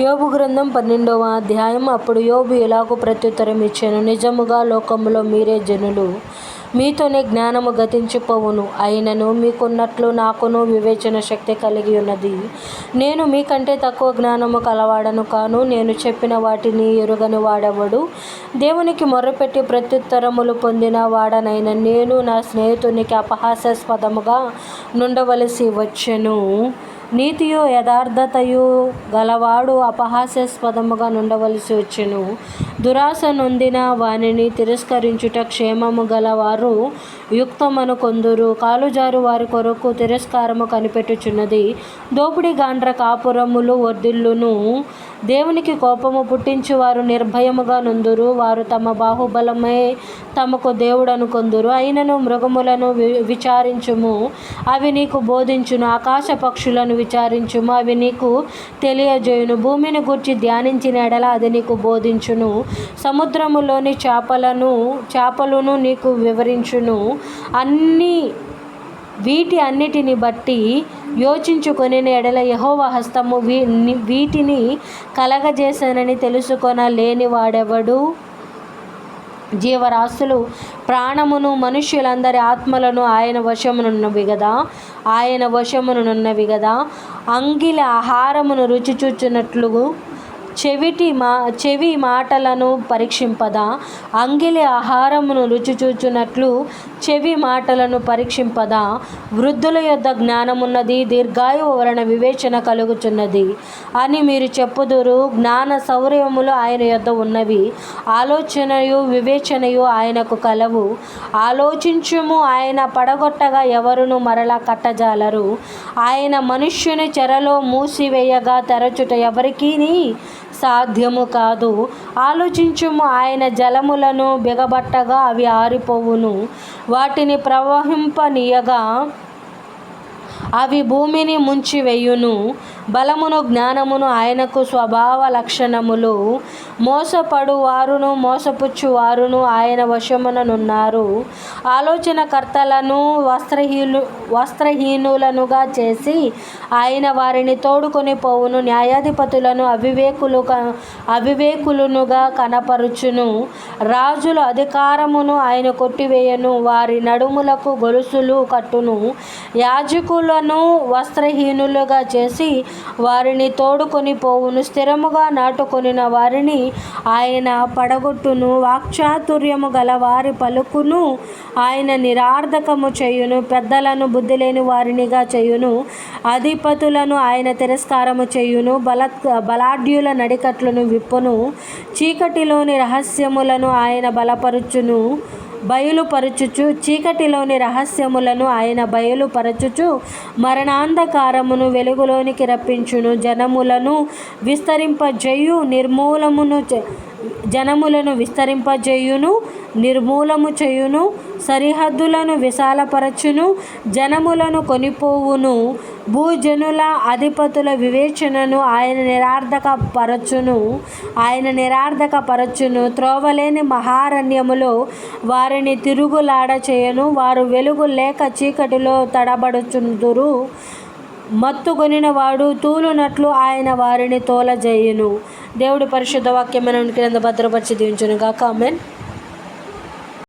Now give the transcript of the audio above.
యోబు గ్రంథం పన్నెండవ అధ్యాయం. అప్పుడు యోబు ఎలాగో ప్రత్యుత్తరం ఇచ్చాను. నిజముగా లోకములో మీరే జనులు. మీతోనే జ్ఞానము గతించిపోవును. అయినను మీకున్నట్లు నాకును వివేచన శక్తి కలిగి ఉన్నది. నేను మీకంటే తక్కువ జ్ఞానము కలవాడను కాను నేను చెప్పిన వాటిని ఎరుగని వాడెవడు? దేవునికి మొర్రపెట్టి ప్రత్యుత్తరములు పొందిన వాడనైన నేను నా స్నేహితునికి అపహాస్యాస్పదముగా నుండవలసి వచ్చెను. నీతియు యథార్థతయు గలవాడు అపహాస్యాస్పదముగా నుండవలసి వచ్చును. దురాశ నొందిన వానిని తిరస్కరించుట క్షేమము గలవారు యుక్తమను కొందురు. కాలుజారు వారి కొరకు తిరస్కారము కనిపెట్టుచున్నది. దోపిడి గాండ్ర కాపురములు వర్ధిల్లును దేవునికి కోపము పుట్టించు వారు నిర్భయముగా నుందురు. వారు తమ బాహుబలమే తమకు దేవుడు అనుకొందురు అయినను మృగములను వి విచారించుము. అవి నీకు బోధించును. ఆకాశ పక్షులను విచారించుము. అవి నీకు తెలియజేయును. భూమిని గురించి ధ్యానించిన ఎడల అది నీకు బోధించును. సముద్రములోని చేపలను చేపలను నీకు వివరించును. అన్ని వీటి అన్నిటిని బట్టి యోచించుకొని ఎడల యహోవ హస్తము వీ వీటిని కలగజేశానని తెలుసుకొన లేనివాడెవడు? జీవరాశులు ప్రాణమును మనుష్యులందరి ఆత్మలను ఆయన వశమునున్నవి కదా ఆయన వశమునున్నవి కదా అంగిలి ఆహారమును రుచి చూచినట్లు చెవిటి మా చెవి మాటలను పరీక్షింపదా? అంగిలి ఆహారమును రుచి చూచునట్లు చెవి మాటలను పరీక్షింపదా? వృద్ధుల యొద్ద జ్ఞానమున్నది దీర్ఘాయువు వలన వివేచన కలుగుచున్నది. అని మీరు చెప్పుదురు జ్ఞాన శౌర్యములు ఆయన యొద్ద ఉన్నవి. ఆలోచనయు వివేచనయు ఆయనకు కలవు. ఆలోచించుము ఆయన పడగొట్టగా ఎవరును మరలా కట్టజాలరు. ఆయన మనుష్యుని చెరలో మూసివేయగా తెరచుట ఎవరికీ సాధ్యము కాదు. ఆలోచించుము ఆయన జలములను బిగబట్టగా అవి ఆరిపోవును. వాటిని ప్రవహింపనీయగా అవి భూమిని ముంచివేయును. బలమును జ్ఞానమును ఆయనకు స్వభావ లక్షణములు. మోసపడు వారును మోసపుచ్చు వారును ఆయన వశముననున్నారు. ఆలోచనకర్తలను వస్త్రహీను వస్త్రహీనులనుగా చేసి ఆయన వారిని తోడుకొని పోవును. న్యాయాధిపతులను అవివేకులు అవివేకులునుగా కనపరుచును. రాజుల అధికారమును ఆయన కొట్టివేయను. వారి నడుములకు గొలుసులు కట్టును. యాజకులను వస్త్రహీనులుగా చేసి వారిని తోడుకొని పోవును. స్థిరముగా నాటుకొనిన వారిని ఆయన పడగొట్టును. వాక్చాతుర్యము గల వారి పలుకును ఆయన నిరార్థకము చేయును. పెద్దలను బుద్ధి లేని వారినిగా చేయును. అధిపతులను ఆయన తిరస్కారము చేయును. బల బలాఢ్యుల నడికట్లను విప్పును. చీకటిలోని రహస్యములను ఆయన బలపరుచును. బయలుపరచుచు చీకటిలోని రహస్యములను ఆయన బయలుపరచుచు మరణాంధకారమును వెలుగులోనికి రప్పించును. జనములను విస్తరింపజేయు నిర్మూలమును జనములను విస్తరింపజేయును నిర్మూలము చేయును. సరిహద్దులను విశాలపరచును జనములను కొనిపోవును. భూజనుల అధిపతుల వివేచనను ఆయన నిరార్థక పరచును ఆయన నిరార్థక పరచును త్రోవలేని మహారణ్యములో వారిని తిరుగులాడ చేయను. వారు వెలుగు లేక చీకటిలో తడబడుచుందురు. మత్తుకొనిన వాడు తూలునట్లు ఆయన వారిని తోలజేయును. దేవుడి పరిశుద్ధ వాక్యమైన క్రింద భద్రపరిచి దీవించును గాక ఆమెన్.